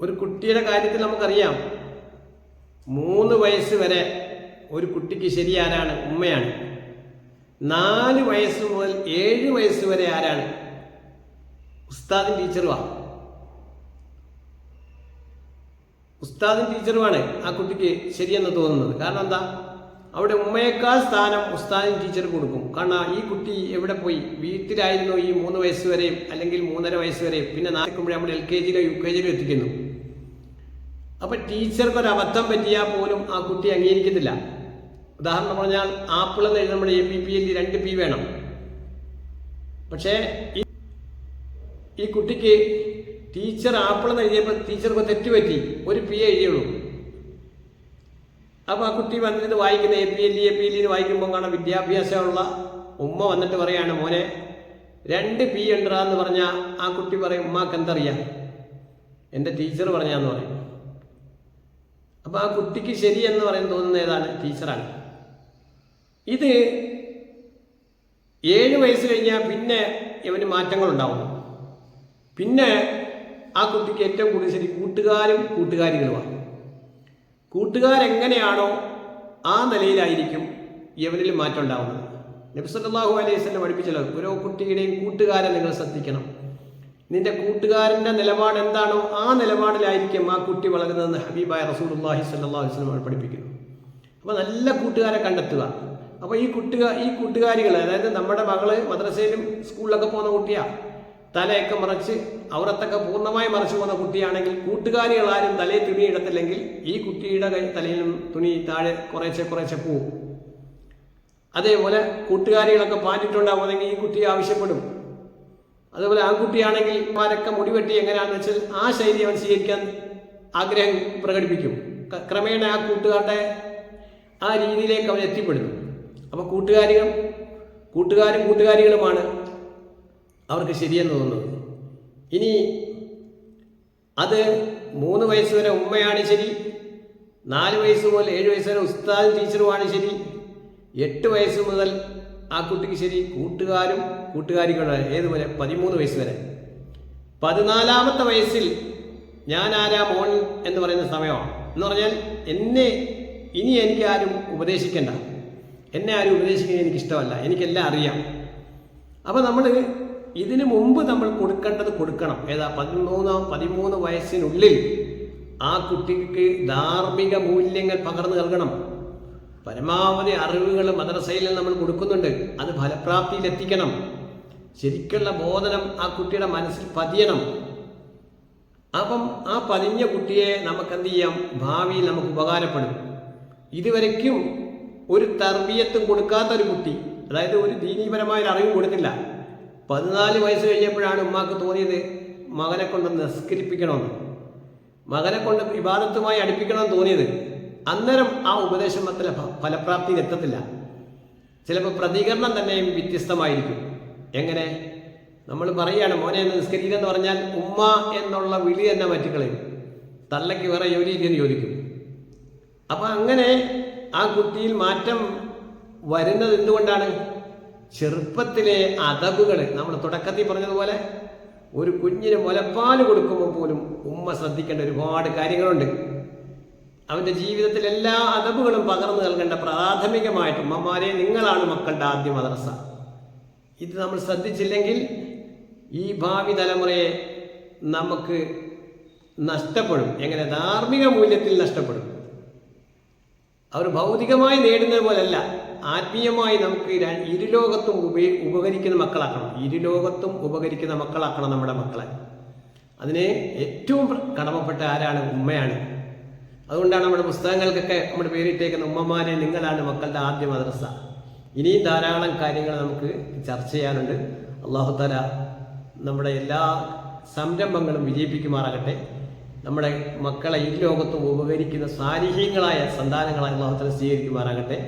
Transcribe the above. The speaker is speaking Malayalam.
ഒരു കുട്ടിയുടെ കാര്യത്തിൽ നമുക്കറിയാം. മൂന്ന് വയസ്സ് വരെ ഒരു കുട്ടിക്ക് ശരി ആരാണ് ഉമ്മയാണ്. നാല് വയസ്സ് മുതൽ ഏഴ് വയസ്സ് വരെ ആരാണ്? ഉസ്താദും ടീച്ചറുമാണ് ഉസ്താദും ടീച്ചറുമാണ് ആ കുട്ടിക്ക് ശരിയെന്ന് തോന്നുന്നത്. കാരണം എന്താ? അവിടെ ഉമ്മയേക്കാൾ സ്ഥാനം ഉസ്താദും ടീച്ചർ കൊടുക്കും. കാരണം ഈ കുട്ടി എവിടെ പോയി? വീട്ടിലായിരുന്നു ഈ മൂന്ന് വയസ്സ് വരെയും അല്ലെങ്കിൽ മൂന്നര വയസ്സ് വരെയും. പിന്നെ നാളെ നമ്മൾ എൽ കെ ജിയിലോ യു കെ ജിയിലോ എത്തിക്കുന്നു. അപ്പൊ ടീച്ചർക്ക് ഒരു അബദ്ധം പറ്റിയാൽ പോലും ആ കുട്ടി അംഗീകരിക്കത്തില്ല. ഉദാഹരണം പറഞ്ഞാൽ ആപ്പിൾ എന്ന് എഴുതി നമ്മുടെ എ പി പി എൽ രണ്ട് പി വേണം. പക്ഷേ ഈ കുട്ടിക്ക് ടീച്ചർ ആപ്പിൾ എന്ന് എഴുതിയപ്പോൾ ടീച്ചർക്ക് തെറ്റ് പറ്റി ഒരു പി എഴുതിയുള്ളൂ. അപ്പോൾ ആ കുട്ടി വന്നിട്ട് വായിക്കുന്ന A P L A P എല്ലിന് വായിക്കുമ്പോൾ കാണാൻ വിദ്യാഭ്യാസമുള്ള ഉമ്മ വന്നിട്ട് പറയാണ് മോനെ രണ്ട് പി ഉണ്ടാ എന്ന് പറഞ്ഞാൽ ആ കുട്ടി പറയും ഉമ്മാക്ക് എന്തറിയാം? എന്റെ ടീച്ചർ പറഞ്ഞാന്ന് പറയും. അപ്പോൾ ആ കുട്ടിക്ക് ശരി എന്ന് പറയുന്നത് തോന്നുന്ന ഏതാണ്? ടീച്ചറാണ്. ഇത് ഏഴ് വയസ്സ് കഴിഞ്ഞാൽ പിന്നെ ഇവന് മാറ്റങ്ങളുണ്ടാവും. പിന്നെ ആ കുട്ടിക്ക് ഏറ്റവും കൂടുതൽ ശരി കൂട്ടുകാരും കൂട്ടുകാരികളുമാണ്. കൂട്ടുകാരെങ്ങനെയാണോ ആ നിലയിലായിരിക്കും യവനിൽ മാറ്റം ഉണ്ടാവുന്നത്. നബ്സല്ലാഹു അലൈഹി സ്വലം പഠിപ്പിച്ചല്ലോ ഓരോ കുട്ടിയുടെയും കൂട്ടുകാരെ നിങ്ങൾ ശ്രദ്ധിക്കണം. നിന്റെ കൂട്ടുകാരന്റെ നിലപാട് എന്താണോ ആ നിലപാടിലായിരിക്കും ആ കുട്ടി വളരുന്നതെന്ന് ഹബീബായ റസൂലുല്ലാഹി സല്ലാ വസ്ലം പഠിപ്പിക്കുന്നു. അപ്പോൾ നല്ല കൂട്ടുകാരെ കണ്ടെത്തുക. അപ്പോൾ ഈ കൂട്ടുകാർ ഈ കൂട്ടുകാരികൾ അതായത് നമ്മുടെ മകൾ മദ്രസയിലും സ്കൂളിലൊക്കെ പോകുന്ന കുട്ടിയാണ് തലയൊക്കെ മറച്ച് അവരത്തൊക്കെ പൂർണമായി മറച്ചു പോകുന്ന കുട്ടിയാണെങ്കിൽ കൂട്ടുകാരികൾ ആരും തലയിൽ തുണി ഇടത്തില്ലെങ്കിൽ ഈ കുട്ടിയുടെ കൈ തലയിലും തുണി താഴെ കുറേശ്ശെ കുറേശ്ശെ പോവും. അതേപോലെ കൂട്ടുകാരികളൊക്കെ പാറ്റിട്ടുണ്ടാവുമെങ്കിൽ ഈ കുട്ടി ആവശ്യപ്പെടും. അതുപോലെ ആൺകുട്ടിയാണെങ്കിൽ മാരൊക്കെ മുടിവെട്ടി എങ്ങനെയാണെന്ന് വെച്ചാൽ ആ ശൈലി അവൻ സ്വീകരിക്കാൻ ആഗ്രഹം പ്രകടിപ്പിക്കും. ക്രമേണ ആ കൂട്ടുകാരുടെ ആ രീതിയിലേക്ക് അവൻ എത്തിപ്പെടുന്നു. അപ്പോൾ കൂട്ടുകാരികൾ കൂട്ടുകാരും കൂട്ടുകാരികളുമാണ് അവർക്ക് ശരിയെന്ന് തോന്നുന്നത്. ഇനി അത് മൂന്ന് വയസ്സ് വരെ ഉമ്മയാണ് ശരി നാല് വയസ്സ് മുതൽ ഏഴ് വയസ്സ് വരെ ഉസ്താദ് ടീച്ചറുമാണ് ശരി എട്ട് വയസ്സ് മുതൽ ആ കുട്ടിക്ക് ശരി കൂട്ടുകാരും കൂട്ടുകാരികളും ഏതുവരെ പതിമൂന്ന് വയസ്സ് വരെ. പതിനാലാമത്തെ വയസ്സിൽ ഞാൻ ആരാ മോൻ എന്ന് പറയുന്ന സമയമാണ് എന്ന് പറഞ്ഞാൽ എന്നെ ഇനി എനിക്ക് ആരും ഉപദേശിക്കണ്ട. എന്നെ ആരും ഉപദേശിക്കുന്നത് എനിക്കിഷ്ടമല്ല. എനിക്കെല്ലാം അറിയാം. അപ്പോൾ നമ്മൾ ഇതിനു മുമ്പ് നമ്മൾ കൊടുക്കേണ്ടത് കൊടുക്കണം. ഏതാ? പതിമൂന്നോ പതിമൂന്ന് വയസ്സിനുള്ളിൽ ആ കുട്ടിക്ക് ധാർമ്മിക മൂല്യങ്ങൾ പകർന്നു നൽകണം. പരമാവധി അറിവുകൾ മദ്രസയിൽ നമ്മൾ കൊടുക്കുന്നുണ്ട്. അത് ഫലപ്രാപ്തിയിൽ എത്തിക്കണം. ശരിക്കുള്ള ബോധനം ആ കുട്ടിയുടെ മനസ്സിൽ പതിയണം. അപ്പം ആ പതിഞ്ഞ കുട്ടിയെ നമുക്ക് എന്ത് ചെയ്യാം? ഭാവിയിൽ നമുക്ക് ഉപകാരപ്പെടും. ഇതുവരയ്ക്കും ഒരു തർബീയത്തും കൊടുക്കാത്ത ഒരു കുട്ടി അതായത് ഒരു ദീനീപരമായ അറിവും കൊടുത്തില്ല. പതിനാല് വയസ്സ് കഴിഞ്ഞപ്പോഴാണ് ഉമ്മാക്ക് തോന്നിയത് മകനെ കൊണ്ട് നിസ്കരിപ്പിക്കണമെന്ന്. മകനെ കൊണ്ട് വിവാദത്തുമായി അടുപ്പിക്കണമെന്ന് തോന്നിയത്. അന്നേരം ആ ഉപദേശം അത്ര ഫലപ്രാപ്തി എത്തത്തില്ല ചിലപ്പോൾ പ്രതികരണം തന്നെയും വ്യത്യസ്തമായിരിക്കും. എങ്ങനെ? നമ്മൾ പറയുകയാണ് മോനെ നിസ്കരിക്കുക എന്ന് പറഞ്ഞാൽ ഉമ്മ എന്നുള്ള വിളി തന്നെ മാറ്റിക്കളയും. തള്ളയ്ക്ക് വേറെ ജോലിയില്ലെന്ന് ചോദിക്കും. അപ്പൊ അങ്ങനെ ആ കുട്ടിയിൽ മാറ്റം വരുന്നത് എന്തുകൊണ്ടാണ്? ചെറുപ്പത്തിലെ അതവുകൾ നമ്മൾ തുടക്കത്തിൽ പറഞ്ഞതുപോലെ ഒരു കുഞ്ഞിന് മുലപ്പാൽ കൊടുക്കുമ്പോൾ പോലും ഉമ്മ ശ്രദ്ധിക്കേണ്ട ഒരുപാട് കാര്യങ്ങളുണ്ട്. അവന്റെ ജീവിതത്തിൽ എല്ലാ അതബുകളും പകർന്നു നൽകേണ്ട പ്രാഥമികമായിട്ട് ഉമ്മമാരെ നിങ്ങളാണ് മക്കളുടെ ആദ്യ മദ്രസ. ഇത് നമ്മൾ ശ്രദ്ധിച്ചില്ലെങ്കിൽ ഈ ഭാവി തലമുറയെ നമുക്ക് നഷ്ടപ്പെടും. എങ്ങനെ? ധാർമ്മിക മൂല്യത്തിൽ നഷ്ടപ്പെടും. അവർ ഭൗതികമായി നേടുന്നത് പോലല്ല. ആത്മീയമായി നമുക്ക് ഇരുലോകത്തും ഉപ ഉപകരിക്കുന്ന മക്കളാക്കണം. ഇരുലോകത്തും ഉപകരിക്കുന്ന മക്കളാക്കണം നമ്മുടെ മക്കളെ. അതിന് ഏറ്റവും കടമപ്പെട്ട ആരാണ്? ഉമ്മയാണ്. അതുകൊണ്ടാണ് നമ്മുടെ പുസ്തകങ്ങൾക്കൊക്കെ നമ്മുടെ പേരിട്ടേക്കുന്ന ഉമ്മമാരെ നിങ്ങളാണ് മക്കളുടെ ആദ്യ മദ്രസ. ഇനിയും ധാരാളം കാര്യങ്ങൾ നമുക്ക് ചർച്ച ചെയ്യാനുണ്ട്. അള്ളാഹു തല നമ്മുടെ എല്ലാ സംരംഭങ്ങളും വിജയിപ്പിക്കുമാറാകട്ടെ. നമ്മുടെ മക്കളെ ഈ ലോകത്തും ഉപകരിക്കുന്ന സാന്നിഹ്യങ്ങളായ സന്താനങ്ങളായ അള്ളാഹു തല സ്വീകരിക്കുമാറാകട്ടെ.